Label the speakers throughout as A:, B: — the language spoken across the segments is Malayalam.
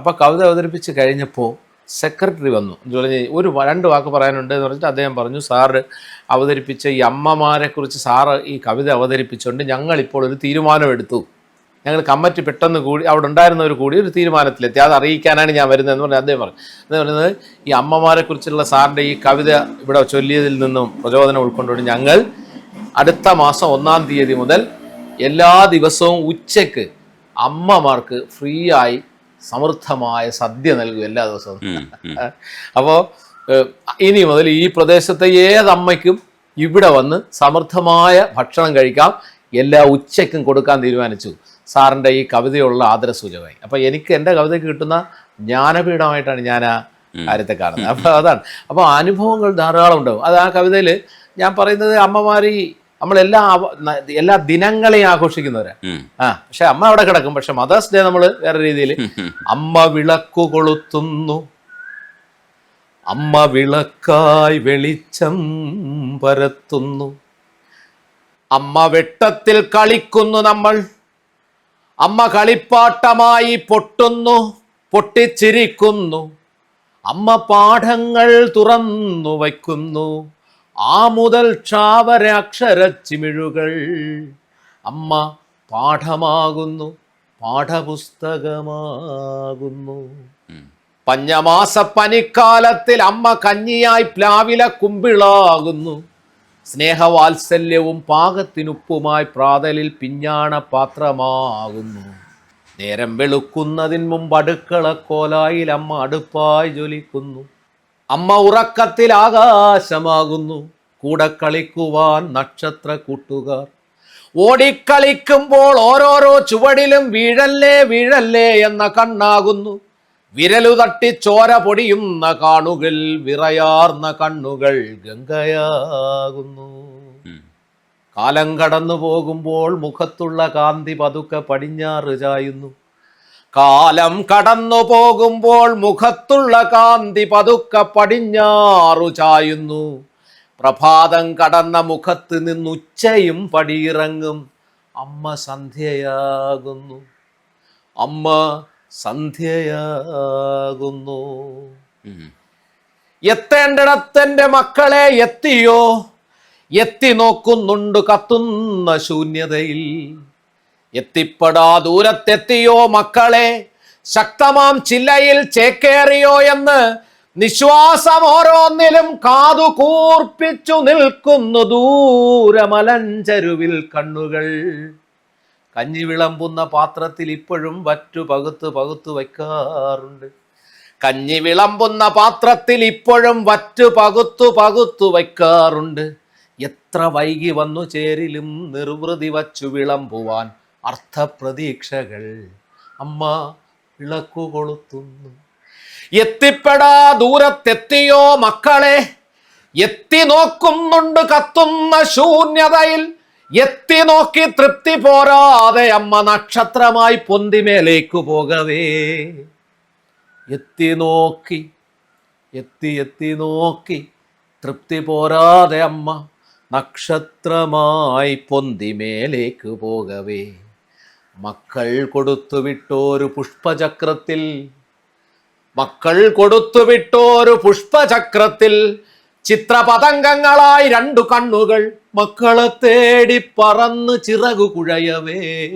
A: അപ്പോൾ കവിത അവതരിപ്പിച്ച് കഴിഞ്ഞപ്പോൾ സെക്രട്ടറി വന്നു. പറഞ്ഞ് ഒരു രണ്ട് വാക്ക് പറയാനുണ്ട് എന്ന് പറഞ്ഞിട്ട് അദ്ദേഹം പറഞ്ഞു സാർ അവതരിപ്പിച്ച ഈ അമ്മമാരെ കുറിച്ച് സാറ് ഈ കവിത അവതരിപ്പിച്ചുകൊണ്ട് ഞങ്ങളിപ്പോൾ ഒരു തീരുമാനമെടുത്തു ഞങ്ങൾ കമ്മിറ്റി പെട്ടെന്ന് കൂടി അവിടെ ഉണ്ടായിരുന്നവർ കൂടി ഒരു തീരുമാനത്തിലെത്തി. അത് അറിയിക്കാനാണ് ഞാൻ വരുന്നത് എന്ന് പറഞ്ഞാൽ അദ്ദേഹം പറഞ്ഞു. എന്ന് പറയുന്നത് ഈ അമ്മമാരെക്കുറിച്ചുള്ള സാറിന്റെ ഈ കവിത ഇവിടെ ചൊല്ലിയതിൽ നിന്നും പ്രചോദനം ഉൾക്കൊണ്ടുകൊണ്ട് ഞങ്ങൾ അടുത്ത മാസം ഒന്നാം തീയതി മുതൽ എല്ലാ ദിവസവും ഉച്ചയ്ക്ക് അമ്മമാർക്ക് ഫ്രീ ആയി സമൃദ്ധമായ സദ്യ നൽകും എല്ലാ ദിവസവും. അപ്പോൾ ഇനി മുതൽ ഈ പ്രദേശത്തെ ഏതമ്മയ്ക്കും ഇവിടെ വന്ന് സമൃദ്ധമായ ഭക്ഷണം കഴിക്കാം. എല്ലാ ഉച്ചയ്ക്കും കൊടുക്കാൻ തീരുമാനിച്ചു. സാറിന്റെ ഈ കവിതയുള്ള ആദരസൂചകമായി. അപ്പോൾ എനിക്ക് എന്റെ കവിതയ്ക്ക് കിട്ടുന്ന ജ്ഞാനപീഠമായിട്ടാണ് ഞാൻ ആ കാര്യത്തെ കാണുന്നത്. അപ്പോൾ അതാണ്. അപ്പോൾ അനുഭവങ്ങൾ ധാരാളം ഉണ്ടാവും അത് ആ കവിതയിൽ ഞാൻ പറയുന്നത് അമ്മമാർ ഈ നമ്മളെല്ലാ എല്ലാ ദിനങ്ങളെയും
B: ആഘോഷിക്കുന്നവര്.
A: ആ പക്ഷെ അമ്മ അവിടെ കിടക്കും. പക്ഷെ മദേഴ്സ് ഡേ നമ്മൾ വേറെ രീതിയിൽ അമ്മ വിളക്കു കൊളുത്തുന്നു. അമ്മ വിളക്കായി വെളിച്ചം പരത്തുന്നു. അമ്മ വെട്ടത്തിൽ കളിക്കുന്നു നമ്മൾ. അമ്മ കളിപ്പാട്ടമായി പൊട്ടുന്നു പൊട്ടിച്ചിരിക്കുന്നു. അമ്മ പാഠങ്ങൾ തുറന്നു വയ്ക്കുന്നു. ആ മുതൽ ക്ഷാവര അക്ഷരച്ചിമിഴുകൾ. അമ്മ പാഠമാകുന്നു പാഠപുസ്തകമാകുന്നു. പഞ്ഞമാസ പനിക്കാലത്തിൽ അമ്മ കഞ്ഞിയായി പ്ലാവില കുമ്പിളാകുന്നു. സ്നേഹവാത്സല്യവും പാകത്തിനുപ്പുമായി പ്രാതലിൽ പിഞ്ഞാണ പാത്രമാകുന്നു. നേരം വെളുക്കുന്നതിന് മുമ്പ് അടുക്കള കോലായിൽ അമ്മ അടുപ്പായി ജ്വലിക്കുന്നു. അമ്മ ഉറക്കത്തിൽ ആകാശമാകുന്നു. കൂടെ കളിക്കുവാൻ നക്ഷത്ര കൂട്ടുകാർ. ഓടിക്കളിക്കുമ്പോൾ ഓരോരോ ചുവടിലും വീഴല്ലേ വീഴല്ലേ എന്ന കണ്ണാകുന്നു. വിരലു തട്ടി ചോര പൊടിയുന്ന കാണുകൾ വിറയാർന്ന കണ്ണുകൾ ഗംഗയാകുന്നു. കാലം കടന്നു പോകുമ്പോൾ മുഖത്തുള്ള കാന്തി പതുക്കെ പടിഞ്ഞാറ് ചായുന്നു. കാലം കടന്നു പോകുമ്പോൾ മുഖത്തുള്ള കാന്തി പതുക്കെ പടിഞ്ഞാറു ചായുന്നു. പ്രഭാതം കടന്ന മുഖത്ത് നിന്ന് ഉച്ചയും പടിയിറങ്ങും. അമ്മ സന്ധ്യയാകുന്നു. അമ്മ സന്ധ്യയാകുന്നു.
B: ഉം.
A: എത്തേണ്ടിടത്തെന്റെ മക്കളെ എത്തിയോ? എത്തി നോക്കുന്നുണ്ട് കത്തുന്ന ശൂന്യതയിൽ. എത്തിപ്പെടാ ദൂരത്തെത്തിയോ മക്കളെ? ശക്തമാം ചില്ലയിൽ ചേക്കേറിയോ എന്ന് നിശ്വാസം ഓരോന്നിലും കാതു കൂർപ്പിച്ചു നിൽക്കുന്നു ദൂരമലഞ്ചരുവിൽ കണ്ണുകൾ. കഞ്ഞി വിളമ്പുന്ന പാത്രത്തിൽ ഇപ്പോഴും വറ്റു പകുത്ത് പകുത്തു വയ്ക്കാറുണ്ട്. കഞ്ഞി വിളമ്പുന്ന പാത്രത്തിൽ ഇപ്പോഴും വറ്റു പകുത്തു പകുത്തു വയ്ക്കാറുണ്ട്. എത്ര വൈകി വന്നു ചേരിലും നിർവൃതി വച്ചു വിളമ്പുവാൻ അർത്ഥപ്രതീക്ഷകൾ. അമ്മ വിളക്കു കൊളുത്തുന്നു എത്തിപ്പെടാ ദൂരത്തെത്തിയോ മക്കളെ? എത്തി നോക്കുന്നുണ്ട് കത്തുന്ന ശൂന്യതയിൽ. എത്തി നോക്കി തൃപ്തി പോരാതെ അമ്മ നക്ഷത്രമായി പൊന്തിമേലേക്ക് പോകവേ. എത്തി നോക്കി എത്തി എത്തി നോക്കി തൃപ്തി പോരാതെ അമ്മ നക്ഷത്രമായി പൊന്തിമേലേക്ക് പോകവേ. മക്കൾ കൊടുത്തുവിട്ടോരു പുഷ്പചക്രത്തിൽ. മക്കൾ കൊടുത്തുവിട്ടോരു പുഷ്പചക്രത്തിൽ ചിത്രപതംഗങ്ങളായി രണ്ടു കണ്ണുകൾ മക്കളെ തേടി പറന്ന് ചിറകു കുഴയവേ.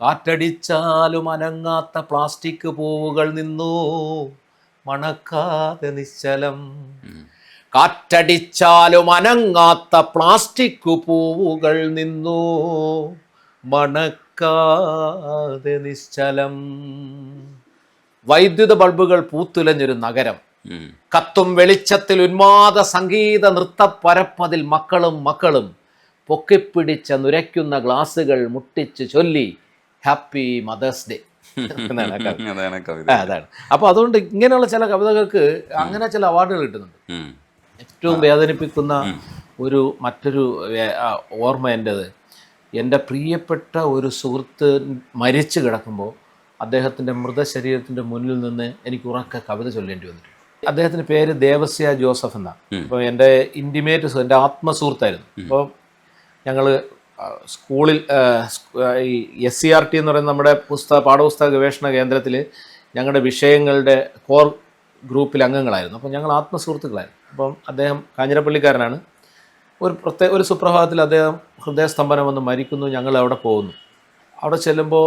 A: കാറ്റടിച്ചാലും അനങ്ങാത്ത പ്ലാസ്റ്റിക് പൂവുകൾ നിന്നു. മണക്കാതെ നിശ്ചലം. കാറ്റടിച്ചാലും അനങ്ങാത്ത പ്ലാസ്റ്റിക് പൂവുകൾ നിന്നു. മണക്കാതെ നിശ്ചലം. വൈദ്യുത ബൾബുകൾ പൂത്തുലഞ്ഞൊരു നഗരം. കത്തും വെളിച്ചത്തിൽ ഉന്മാദ സംഗീത നൃത്ത പരപ്പതിൽ മക്കളും മക്കളും പൊക്കിപ്പിടിച്ച നുരയ്ക്കുന്ന ഗ്ലാസുകൾ മുട്ടിച്ച് ചൊല്ലി ഹാപ്പി മദേഴ്സ് ഡേ.
B: അതാണ്
A: അപ്പൊ അതുകൊണ്ട് ഇങ്ങനെയുള്ള ചില കവിതകൾക്ക് അങ്ങനെ ചില അവാർഡുകൾ കിട്ടുന്നുണ്ട്. ഏറ്റവും വേദനിപ്പിക്കുന്ന ഒരു മറ്റൊരു ഓർമ്മ എന്റെത് എന്റെ പ്രിയപ്പെട്ട ഒരു സുഹൃത്ത് മരിച്ചു കിടക്കുമ്പോൾ അദ്ദേഹത്തിന്റെ മൃതശരീരത്തിന്റെ മുന്നിൽ നിന്ന് എനിക്ക് ഉറക്ക കവിത ചൊല്ലേണ്ടി വന്നിട്ടുണ്ട്. അദ്ദേഹത്തിന്റെ പേര് ദേവസ്യ ജോസഫ് എന്നാണ്. അപ്പോൾ എന്റെ ഇന്റിമേറ്റ് എന്റെ ആത്മസുഹൃത്തായിരുന്നു. അപ്പോൾ ഞങ്ങൾ സ്കൂളിൽ ഈ എസ് സി ആർ ടി എന്ന് പറയുന്ന നമ്മുടെ പുസ്തക പാഠപുസ്തക ഗവേഷണ കേന്ദ്രത്തിൽ ഞങ്ങളുടെ വിഷയങ്ങളുടെ കോർ ഗ്രൂപ്പിൽ അംഗങ്ങളായിരുന്നു. അപ്പോൾ ഞങ്ങൾ ആത്മസുഹൃത്തുക്കളായിരുന്നു. അപ്പം അദ്ദേഹം കാഞ്ഞിരപ്പള്ളിക്കാരനാണ്. ഒരു പ്രത്യേക ഒരു സുപ്രഭാതത്തിൽ അദ്ദേഹം ഹൃദയസ്തംഭനം വന്ന് മരിക്കുന്നു ഞങ്ങൾ അവിടെ പോകുന്നു. അവിടെ ചെല്ലുമ്പോൾ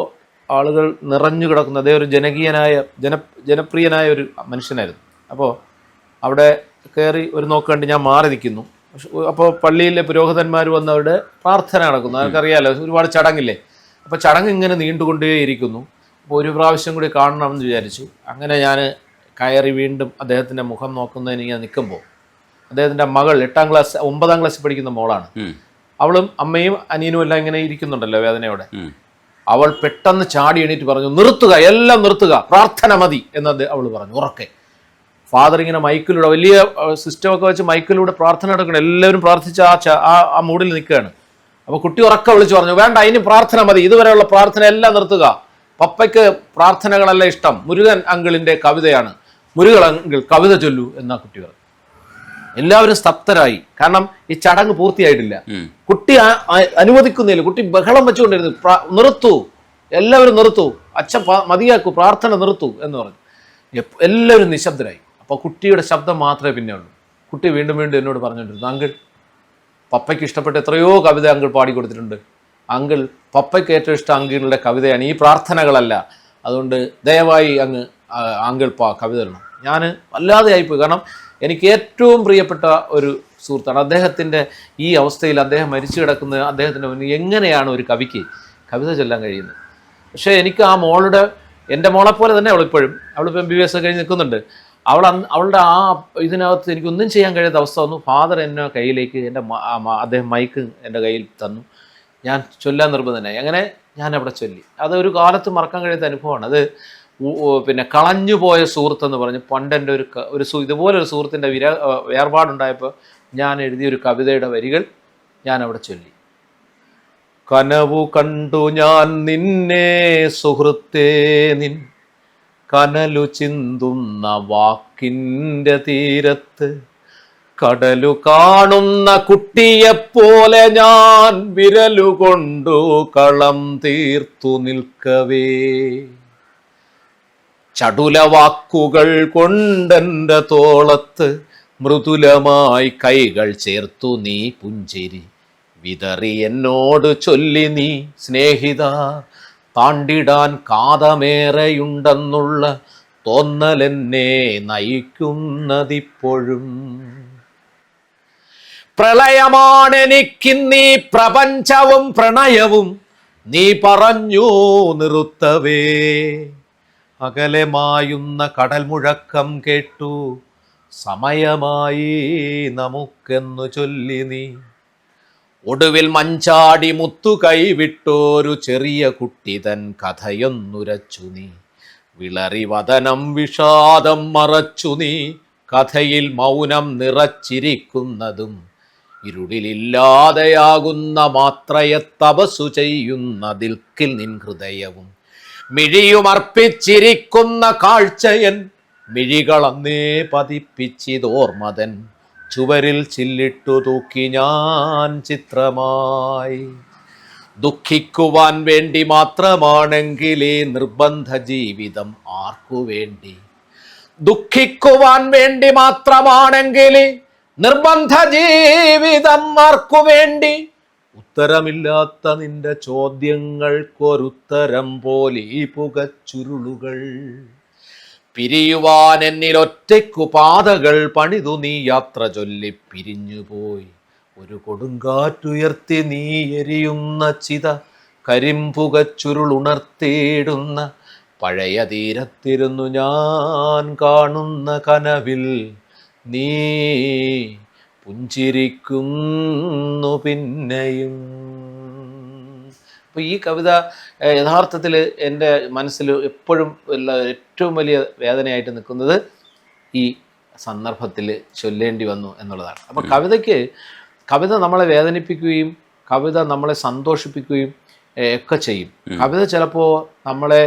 A: ആളുകൾ നിറഞ്ഞു കിടക്കുന്നു. അദ്ദേഹം ഒരു ജനകീയനായ ജന ജനപ്രിയനായ ഒരു മനുഷ്യനായിരുന്നു. അപ്പോൾ അവിടെ കയറി ഒരു നോക്ക് കണ്ട് ഞാൻ മാറി നിൽക്കുന്നു. അപ്പോൾ പള്ളിയിലെ പുരോഹിതന്മാർ വന്ന് അവിടെ പ്രാർത്ഥന നടക്കുന്നു. അവർക്കറിയാലോ ഒരുപാട് ചടങ്ങില്ലേ? അപ്പോൾ ചടങ്ങ് ഇങ്ങനെ നീണ്ടുകൊണ്ടേയിരിക്കുന്നു. അപ്പോൾ ഒരു പ്രാവശ്യം കൂടി കാണണമെന്ന് വിചാരിച്ചു. അങ്ങനെ ഞാൻ കയറി വീണ്ടും അദ്ദേഹത്തിന്റെ മുഖം നോക്കുന്നതിന് ഇങ്ങനെ നിൽക്കുമ്പോൾ അദ്ദേഹത്തിന്റെ മകൾ എട്ടാം ക്ലാസ് ഒമ്പതാം ക്ലാസ്സിൽ പഠിക്കുന്ന മോളാണ്. അവളും അമ്മയും അനിയനും എല്ലാം ഇങ്ങനെ ഇരിക്കുന്നുണ്ടല്ലോ വേദനയോടെ. അവൾ പെട്ടെന്ന് ചാടി എണീറ്റ് പറഞ്ഞു നിർത്തുക എല്ലാം നിർത്തുക പ്രാർത്ഥന മതി എന്നത് അവൾ പറഞ്ഞു ഉറക്കെ. ഫാദർ ഇങ്ങനെ മൈക്കിലൂടെ വലിയ സിസ്റ്റമൊക്കെ വെച്ച് മൈക്കിലൂടെ പ്രാർത്ഥന നടക്കണം. എല്ലാവരും പ്രാർത്ഥിച്ച് ആ ആ മൂഡിൽ നിൽക്കുകയാണ്. അപ്പോൾ കുട്ടി ഉറക്കെ വിളിച്ചു പറഞ്ഞു വേണ്ട ഇനി പ്രാർത്ഥന മതി ഇതുവരെയുള്ള പ്രാർത്ഥന എല്ലാം നിർത്തുക. പപ്പയ്ക്ക് പ്രാർത്ഥനകളല്ല ഇഷ്ടം മുരുകൻ അങ്കിളിന്റെ കവിതയാണ്. മുരുകൻ അങ്കിൾ കവിത ചൊല്ലൂ എന്നാ കുട്ടി പറഞ്ഞു. എല്ലാവരും സ്തബ്ധരായി. കാരണം ഈ ചടങ്ങ് പൂർത്തിയായിട്ടില്ല. കുട്ടി അനുവദിക്കുന്നില്ല. കുട്ടി ബഹളം വെച്ചുകൊണ്ടിരുന്നു. നിർത്തു. എല്ലാവരും നിർത്തു. അച്ഛൻ മതിയാക്കൂ. പ്രാർത്ഥന നിർത്തു എന്ന് പറഞ്ഞു. എല്ലാവരും നിശബ്ദരായി. അപ്പോൾ കുട്ടിയുടെ ശബ്ദം മാത്രമേ പിന്നെ ഉള്ളൂ. കുട്ടി വീണ്ടും വീണ്ടും എന്നോട് പറഞ്ഞുകൊണ്ടിരുന്നു അങ്കിൾ പപ്പയ്ക്ക് ഇഷ്ടപ്പെട്ട എത്രയോ കവിത അങ്കിൾ പാടിക്കൊടുത്തിട്ടുണ്ട് അങ്കിൾ പപ്പയ്ക്ക് ഏറ്റവും ഇഷ്ടം അങ്കിളുടെ കവിതയാണ്. ഈ പ്രാർത്ഥനകളല്ല. അതുകൊണ്ട് ദയവായി അങ്ങ് അങ്കിൾ പാ കവിത തരണം ഞാൻ വല്ലാതെ ആയിപ്പോയി കാരണം എനിക്ക് ഏറ്റവും പ്രിയപ്പെട്ട ഒരു സുഹൃത്താണ്. അദ്ദേഹത്തിന്റെ ഈ അവസ്ഥയിൽ അദ്ദേഹം മരിച്ചു കിടക്കുന്നത് അദ്ദേഹത്തിന്റെ മുന്നിൽ എങ്ങനെയാണ് ഒരു കവിക്ക് കവിത ചൊല്ലാൻ കഴിയുന്നത്? പക്ഷേ എനിക്ക് ആ മോളുടെ എന്റെ മോളെ പോലെ തന്നെ അവളിപ്പോഴും അവളിപ്പോൾ എം ബി ബി എസ് കഴിഞ്ഞ് നിൽക്കുന്നുണ്ട്. അവൾ അവളുടെ ആ ഇതിനകത്ത് എനിക്കൊന്നും ചെയ്യാൻ കഴിയാത്ത അവസ്ഥ വന്നു. ഫാദർ എന്നെ കയ്യിലേക്ക് എന്റെ അദ്ദേഹം മൈക്ക് എന്റെ കയ്യിൽ തന്നു. ഞാൻ ചൊല്ലാൻ നിർബന്ധനായി. അങ്ങനെ ഞാൻ അവിടെ ചൊല്ലി അതൊരു കാലത്ത് മറക്കാൻ കഴിയാത്ത അനുഭവമാണ്. അത് ഉ- കളഞ്ഞു പോയ സുഹൃത്ത് എന്ന് പറഞ്ഞ് പണ്ടെന്റെ ഒരു ഒരു ഇതുപോലെ ഒരു സുഹൃത്തിന്റെ വിര വേർപാടുണ്ടായപ്പോൾ ഞാൻ എഴുതിയ ഒരു കവിതയുടെ വരികൾ ഞാൻ അവിടെ ചൊല്ലി. കനവു കണ്ടു ഞാൻ നിന്നെ സുഹൃത്തേ നിൻ കനലു ചിന്തുന്ന വാക്കിന്റെ തീരത്ത് കടലു കാണുന്ന കുട്ടിയെപ്പോലെ ഞാൻ വിരലുകൊണ്ടു കളം തീർത്തു നിൽക്കവേ. ചടുല വാക്കുകൾ കൊണ്ടെന്റെ തോളത്ത് മൃദുലമായി കൈകൾ ചേർത്തു നീ പുഞ്ചിരി. വിതറി എന്നോട് ചൊല്ലി നീ സ്നേഹിത. താണ്ടിടാൻ കാതമേറെയുണ്ടെന്നുള്ള തോന്നലെന്നെ നയിക്കുന്നതിപ്പോഴും. നീ പ്രപഞ്ചവും പ്രണയവും നീ പറഞ്ഞു നിർത്തവേ. അകലെ മായുന്ന കടൽ മുഴക്കം കേട്ടു. സമയമായി നമുക്കെന്നു ചൊല്ലി നീ. ഒടുവിൽ മഞ്ചാടി മുത്തു കൈവിട്ടോരു ചെറിയ കുട്ടി തൻ കഥയൊന്നുരച്ചു നീ. വിളറി വതനം വിഷാദം മറച്ചു നീ. കഥയിൽ മൗനം നിറച്ചിരിക്കുന്നതും ഇരുളിലില്ലാതെയാകുന്ന മാത്രയെ തപസ്സു ചെയ്യുന്ന ദിൽക്കിൽ നിൻ ഹൃദയവും. മിഴിയുമർപ്പിച്ചിരിക്കുന്ന കാഴ്ചയൻ മിഴികളന്നേ പതിപ്പിച്ചിതോർമതൻ ചുവരിൽ ചില്ലിട്ടു തൂക്കി ഞാൻ ചിത്രമായി. ദുഃഖിക്കുവാൻ വേണ്ടി മാത്രമാണെങ്കിലേ നിർബന്ധ ജീവിതം ആർക്കു വേണ്ടി? ദുഃഖിക്കുവാൻ വേണ്ടി മാത്രമാണെങ്കിൽ നിർബന്ധ ജീവിതം ആർക്കു വേണ്ടി? ഉത്തരമില്ലാത്ത നിന്റെ ചോദ്യങ്ങൾക്കൊരുത്തരം പോലെ ഈ പുകച്ചുരുളുകൾ. പിരിയുവാൻ എന്നിൽ ഒറ്റയ്ക്കു പാതകൾ പണിതു നീ യാത്ര ചൊല്ലി പിരിഞ്ഞുപോയി. ഒരു കൊടുങ്കാറ്റുയർത്തി നീ എരിയുന്ന ചിത കരിമ്പുകച്ചുരുളുണർത്തിയിടുന്ന പഴയ തീരത്തിരുന്നു ഞാൻ കാണുന്ന കനവിൽ നീ. പുഞ്ചിരിക്കുന്നു പിന്നെയും. അപ്പോൾ ഈ കവിത യഥാർത്ഥത്തിൽ എന്റെ മനസ്സിൽ എപ്പോഴും ഉള്ള ഏറ്റവും വലിയ വേദനയായിട്ട് നിൽക്കുന്നത് ഈ സന്ദർഭത്തിൽ ചൊല്ലേണ്ടി വന്നു എന്നുള്ളതാണ്. അപ്പോൾ കവിതയ്ക്ക് കവിത നമ്മളെ വേദനിപ്പിക്കുകയും കവിത നമ്മളെ സന്തോഷിപ്പിക്കുകയും ഒക്കെ ചെയ്യും. കവിത ചിലപ്പോൾ നമ്മളെ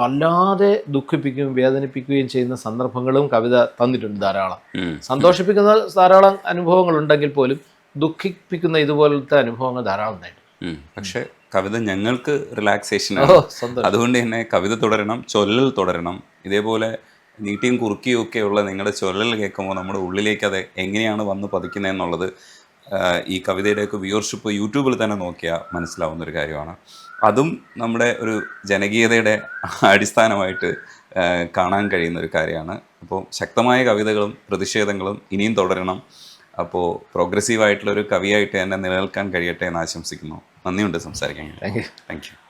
A: വല്ലാതെ ദുഃഖിപ്പിക്കുകയും വേദനിപ്പിക്കുകയും ചെയ്യുന്ന സന്ദർഭങ്ങളും കവിത തന്നിട്ടുണ്ട് ധാരാളം. സന്തോഷിപ്പിക്കുന്ന ധാരാളം അനുഭവങ്ങൾ ഉണ്ടെങ്കിൽ പോലും ദുഃഖിപ്പിക്കുന്ന ഇതുപോലത്തെ അനുഭവങ്ങൾ ധാരാളം ഉണ്ടായിട്ടുണ്ട്.
B: പക്ഷെ കവിത ഞങ്ങൾക്ക് റിലാക്സേഷൻ അതുകൊണ്ട് തന്നെ കവിത തുടരണം ചൊല്ലൽ തുടരണം. ഇതേപോലെ നീട്ടിയും കുറുക്കിയും ഒക്കെയുള്ള നിങ്ങളുടെ ചൊല്ലൽ കേൾക്കുമ്പോൾ നമ്മുടെ ഉള്ളിലേക്ക് അത് എങ്ങനെയാണ് വന്ന് പതിക്കുന്നതെന്നുള്ളത് ആഹ് ഈ കവിതയുടെയൊക്കെ വ്യൂവർഷിപ്പ് യൂട്യൂബിൽ തന്നെ നോക്കിയാൽ മനസ്സിലാവുന്ന ഒരു കാര്യമാണ്. അതും നമ്മുടെ ഒരു ജനകീയതയുടെ അടിസ്ഥാനമായിട്ട് കാണാൻ കഴിയുന്ന ഒരു കാര്യമാണ്. അപ്പോൾ ശക്തമായ കവിതകളും പ്രതിഷേധങ്ങളും ഇനിയും തുടരണം. അപ്പോൾ പ്രോഗ്രസീവ് ആയിട്ടുള്ള ഒരു കവിയായിട്ട് തന്നെ നിലനിൽക്കാൻ കഴിയട്ടെ എന്ന് ആശംസിക്കുന്നു. നന്ദിയുണ്ട് സംസാരിക്കാൻ.
A: Thank you.
B: Thank you.